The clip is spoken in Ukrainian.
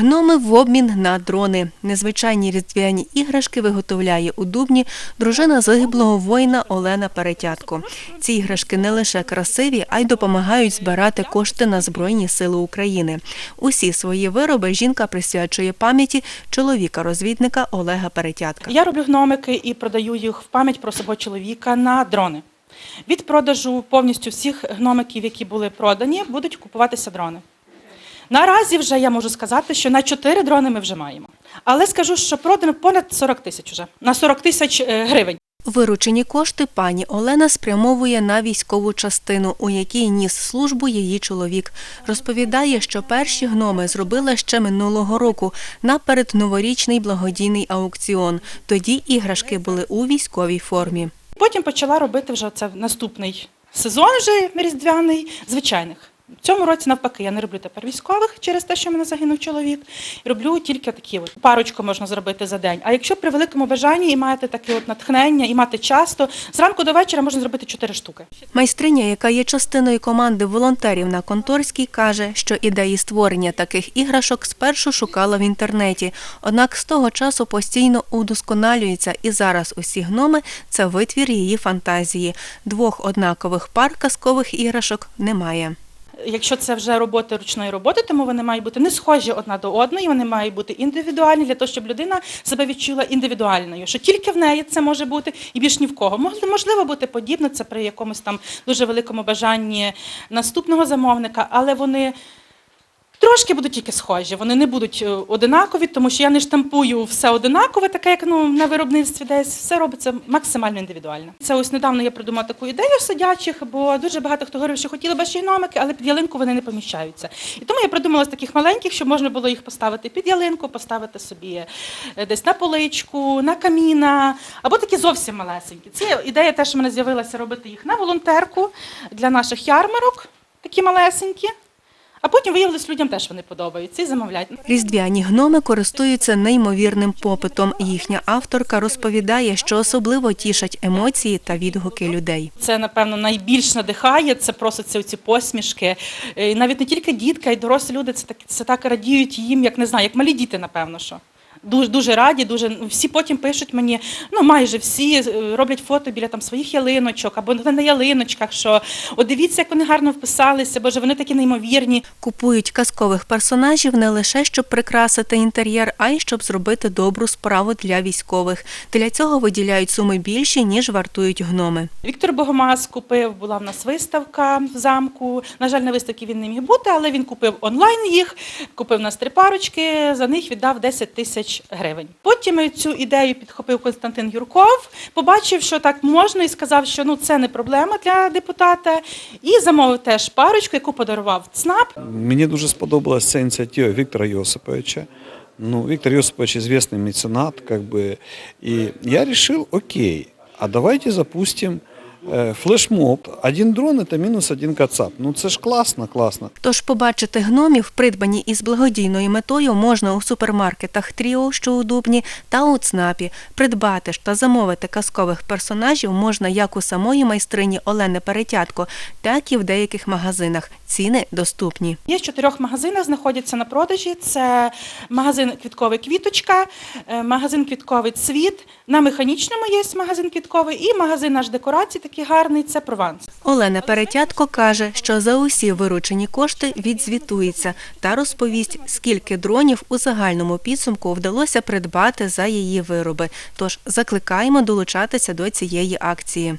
Гноми в обмін на дрони. Незвичайні різдвяні іграшки виготовляє у Дубні дружина загиблого воїна Олена Перетятко. Ці іграшки не лише красиві, а й допомагають збирати кошти на Збройні Сили України. Усі свої вироби жінка присвячує пам'яті чоловіка-розвідника Олега Перетятка. Я роблю гномики і продаю їх в пам'ять про свого чоловіка на дрони. Від продажу повністю всіх гномиків, які були продані, будуть купуватися дрони. Наразі вже я можу сказати, що на 4 дрони ми вже маємо. Але скажу, що продано понад 40 тисяч уже на 40 тисяч е, гривень. Виручені кошти пані Олена спрямовує на військову частину, у якій ніс службу її чоловік. Розповідає, що перші гноми зробила ще минулого року на передноворічний благодійний аукціон. Тоді іграшки були у військовій формі. Потім почала робити вже це наступний сезон, вже різдвяний, звичайних. Цьому році навпаки я не роблю тепер військових через те, що в мене загинув чоловік. Роблю тільки такі от парочку можна зробити за день. А якщо при великому бажанні і маєте таке от натхнення, і мати часто, зранку до вечора можна зробити чотири штуки. Майстриня, яка є частиною команди волонтерів на Конторській, каже, що ідеї створення таких іграшок спершу шукала в інтернеті. Однак з того часу постійно удосконалюється, і зараз усі гноми це витвір її фантазії. Двох однакових пар казкових іграшок немає. Якщо це вже роботи ручної роботи, тому вони мають бути не схожі одна до одної, вони мають бути індивідуальні для того, щоб людина себе відчула індивідуальною, що тільки в неї це може бути і більш ні в кого. Мож- Можливо бути подібно, це при якомусь там дуже великому бажанні наступного замовника, але вони. Трошки будуть тільки схожі, вони не будуть е, одинакові, тому що я не штампую все одинакове, таке як ну на виробництві десь все робиться максимально індивідуально. Це ось недавно я придумала таку ідею сидячих, бо дуже багато хто говорив, що хотіли б гномики, але під ялинку вони не поміщаються. І тому я придумала з таких маленьких, щоб можна було їх поставити під ялинку, поставити собі е, десь на поличку, на каміна, або такі зовсім малесенькі. Це ідея теж в мене з'явилася робити їх на волонтерку для наших ярмарок, такі малесенькі. А потім виявилось, людям теж вони подобаються і замовляють. Різдвяні гноми користуються неймовірним попитом. Їхня авторка розповідає, що особливо тішать емоції та відгуки людей. Це, напевно, найбільш надихає, це просто ці, ці посмішки. Е, І навіть не тільки дітка, і й дорослі люди це так, це так радіють їм, як не знаю, як малі діти, напевно, що. Дуже дуже раді, дуже ну, всі потім пишуть мені, ну майже всі е, роблять фото біля там своїх ялиночок або на на ялиночках. Що от дивіться, як вони гарно вписалися, боже, вони такі неймовірні. Купують казкових персонажів не лише щоб прикрасити інтер'єр, а й щоб зробити добру справу для військових. Для цього виділяють суми більші, ніж вартують гноми. Віктор Богомаз купив, була в нас виставка в замку. На жаль, на виставці він не міг бути, але він купив онлайн їх, купив нас три парочки, за них віддав 10 тисяч гривень. Потім цю ідею підхопив Константин Юрков, побачив, що так можна, і сказав, що ну це не проблема для депутата. І замовив теж парочку, яку подарував ЦНАП. Мені дуже сподобалася ця ініціатива Віктора Йосиповича. Ну, Віктор Йосипович известный меценат, как бы. И я решил, окей, а давайте запустим э, флешмоб. Один дрон это минус один кацап. Ну це ж класно, класно. Тож побачити гномів, придбані із благодійною метою, можна у супермаркетах Тріо, що у Дубні, та у ЦНАПі. Придбати ж та замовити казкових персонажів можна як у самої майстрині Олени Перетятко, так і в деяких магазинах. Ціни доступні. Є в чотирьох магазинах, знаходяться на продажі. Це магазин Квітковий Квіточка, е, магазин Квітковий Цвіт. На механічному є магазин Квітковий і магазин наш декорацій такий гарний. Це Прованс. Олена Перетятко каже, що за усі виручені кошти відзвітується та розповість, скільки дронів у загальному підсумку вдалося придбати за її вироби. Тож закликаємо долучатися до цієї акції.